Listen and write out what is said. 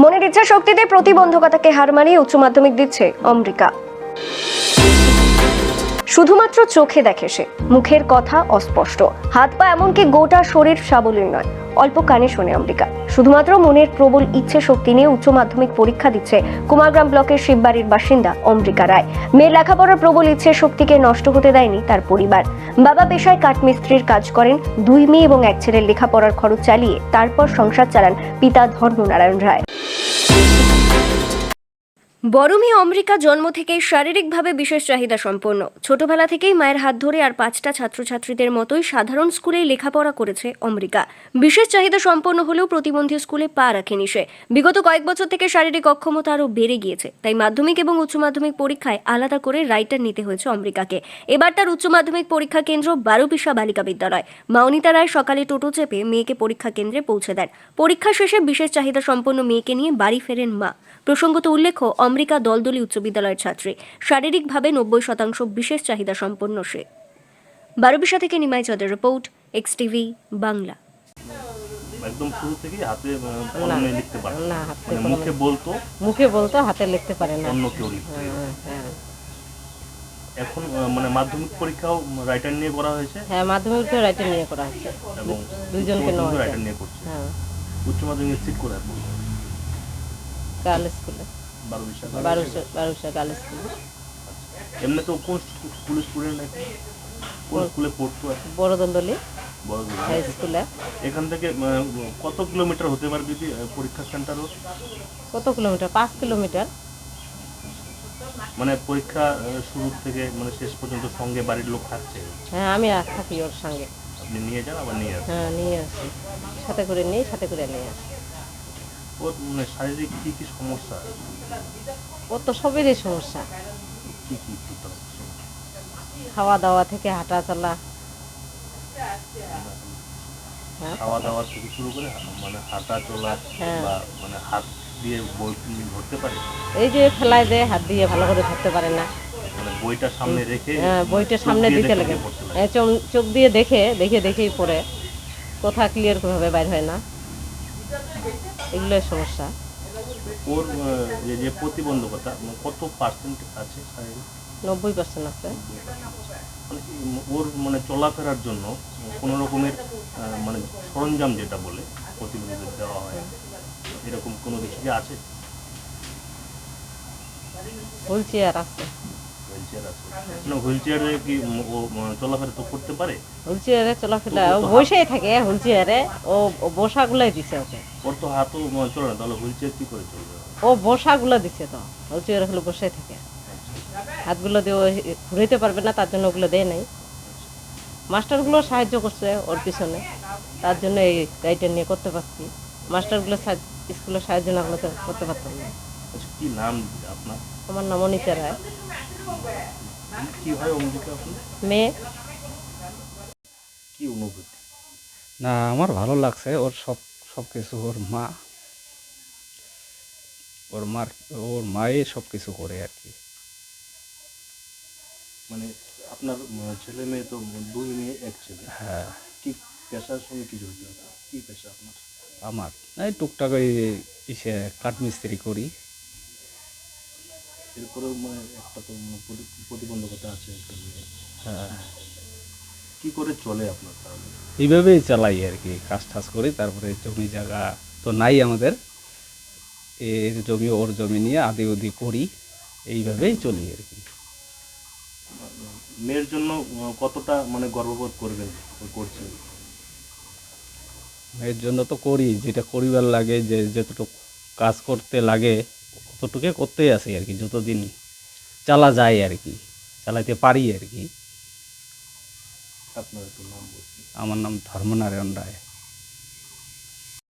মনের ইচ্ছা শক্তিতে প্রতিবন্ধকতাকে হার মানিয়ে উচ্চ মাধ্যমিক দিচ্ছে অমৃকা। শুধুমাত্র চোখে দেখে সে, মুখের কথা অস্পষ্ট। হাত পা এমনকি গোটা শরীর সাবলীল নয়, অল্প কানে শোনে অমৃকা। শুধুমাত্র মনের প্রবল ইচ্ছে শক্তি নিয়ে উচ্চ মাধ্যমিক পরীক্ষা দিচ্ছে কুমারগ্রাম ব্লকের শিববাড়ির বাসিন্দা অমৃকা রায়। মেয়ের লেখাপড়ার প্রবল ইচ্ছে শক্তিকে নষ্ট হতে দেয়নি তার পরিবার। বাবা পেশায় কাঠমিস্ত্রির কাজ করেন, দুই মেয়ে এবং এক ছেলের লেখাপড়ার খরচ চালিয়ে তারপর সংসার চালান পিতা ধর্মনারায়ণ রায়। বড় মেয়ে অমৃকা জন্ম থেকেই শারীরিকভাবে বিশেষ চাহিদা সম্পন্ন। ছোটবেলা থেকেই মায়ের হাত ধরে আর পাঁচটা ছাত্রছাত্রীদের মতোই সাধারণ স্কুলেই লেখাপড়া করেছে অমৃকা। বিশেষ চাহিদা সম্পন্ন হলেও প্রতিবন্ধী স্কুলে পা রাখেনি সে। বিগত কয়েক বছর থেকে শারীরিক অক্ষমতা আরও বেড়ে গিয়েছে, তাই মাধ্যমিক এবং উচ্চ মাধ্যমিক পরীক্ষায় আলাদা করে রাইটার নিতে হয়েছে অমৃকাকে। এবার তার উচ্চ মাধ্যমিক পরীক্ষা কেন্দ্র বারোপিসা বালিকা বিদ্যালয়। মাউনিতা রায় সকালে টোটো চেপে মেয়েকে পরীক্ষা কেন্দ্রে পৌঁছে দেন। পরীক্ষা শেষে বিশেষ চাহিদা সম্পন্ন মেয়েকে নিয়ে বাড়ি ফেরেন মা। প্রসঙ্গত উল্লেখ্য অমৃকা দলদলি উচ্চ বিদ্যালয়ের ছাত্রী। শারীরিকভাবে নব্বই শতাংশ বিশেষ চাহিদা সম্পন্ন সে। বারোবিশা থেকে নিমাই চদের রিপোর্ট এক্স টিভি বাংলা। একদম শুরু থেকেই হাতে কলমে লিখতে পারে। না হাতে মানে মুখে বলতো মুখে বলতো হাতে লিখতে পারে না। অন্য কেউ লিখতো হ্যাঁ, হ্যাঁ। এখন মানে মাধ্যমিক পরীক্ষাও রাইটার নিয়ে করা হয়েছে। হ্যাঁ মাধ্যমিক রাইটে নিয়ে করা হচ্ছে এবং দুইজনকে রাইটার নিয়ে করছে। হ্যাঁ। উচ্চ মাধ্যমিক সিট করে এখন গার্ল স্কুলে। বারোশো বারোশো গার্ল স্কুলে। এমনি তো কোন স্কুল স্টুডেন্ট এখন কোন স্কুলে পড়তো এখন বড় দন্দলি বড় দূর। হাই স্কুলে। এখান থেকে কত কিলোমিটার হতে পারে দিদি পরীক্ষা সেন্টারও কত কিলোমিটার? পাঁচ কিলোমিটার। মানে পরীক্ষা শুরু থেকে মানে শেষ পর্যন্ত সঙ্গে বাড়ির লোক থাকছে? হ্যাঁ আমি আর থাকি ওর সঙ্গে। আপনি নিয়ে যান আবার নিয়ে আসেন? হ্যাঁ নিয়ে আসি। সাথে করে নিই সাথে করে নিয়ে আসি। ওর মানে শারীরিক কি কি সমস্যা? ওর তো সবেরই সমস্যা। কি কি খাওয়া দাওয়া থেকে হাঁটা চলা হ্যাঁ। খাওয়া দাওয়া থেকে শুরু করে মানে হাঁটা চলা হ্যাঁ। বা মানে হাত দিয়ে বই ধরতে পারে? এই যে ফেলায় দেয় হাত দিয়ে ভালো করে ধরতে পারে না। মানে বইটা সামনে রেখে হ্যাঁ বইটা চোখ সামনে দিয়ে দিতে দেখে লাগে। চোখ দিয়ে দেখে দেখে দেখেই পড়ে। কথা ক্লিয়ার ভাবে বাইর হয় না। এগুলোই সমস্যা। ওর যে যে প্রতিবন্ধকতা মানে কত পার্সেন্ট আছে নব্বই পার্সেন্ট আছে। মানে ওর মানে চলাফেরার জন্য কোনো রকমের মানে সরঞ্জাম যেটা বলে প্রতিবন্ধীদের দেওয়া হয় এরকম কোনো কিছু কি আছে? হুইল চেয়ার আছে। চলাফেরা ও বসেই থাকে ও বসাগুলাই দিছে ওকে। ওর তো হাতও চলে না তাহলে কি করে চলবে? ও বসাগুলো দিছে তো বসে থাকে। হাতগুলো দিয়ে ঘুরাইতে পারবে না তার জন্য ওগুলো দেয় নাই। মাস্টারগুলো সাহায্য করছে ওর পিছনে তার জন্য এই গাড়িটা নিয়ে করতে পারছি। মাস্টারগুলো সাহায্য- স্কুলে সাহায্য না করলে করতে পারতাম না। আচ্ছা কি নাম আপনার? আমার নাম অনিতা রায়। কি হয় অম্বিকা আপনি মেয়ে। কি অনুভূতি? না আমার ভালো লাগছে। ওর সব সব কিছু ওর মা। ওর মার ওর মায়ে সব কিছু করে আর কি। মানে আপনার ছেলে মেয়ে তো দুই মেয়ে এক ছেলে। হ্যাঁ। কি পেশার সঙ্গে কি জড়িত? কি পেশা আপনার? আমার? এই টুকটাক ওই কাঠমিস্ত্রি করি। এরপরেও মানে একটা তো মানে প্রতিবন্ধকতা আছে একটা মেয়ে। হ্যাঁ। কি করে চলে আপনার তাহলে? এইভাবেই চালাই আর কি কাজ টাজ করি তারপরে জমি জায়গা তো নাই আমাদের। এর জমি ওর জমি নিয়ে আদি উদি করি এইভাবেই চলি আর কি। মেয়ের জন্য কতটা মানে গর্ববোধ করবেন করছেন মেয়ের জন্য তো করি যেটা করিবার লাগে যে যতটুকু কাজ করতে লাগে ততটুকু করতেই আসি আর কি যতদিন চালা যায় আর কি চালাইতে পারি আর কি। আপনার নাম আমার নাম ধর্মনারায়ণ রায়।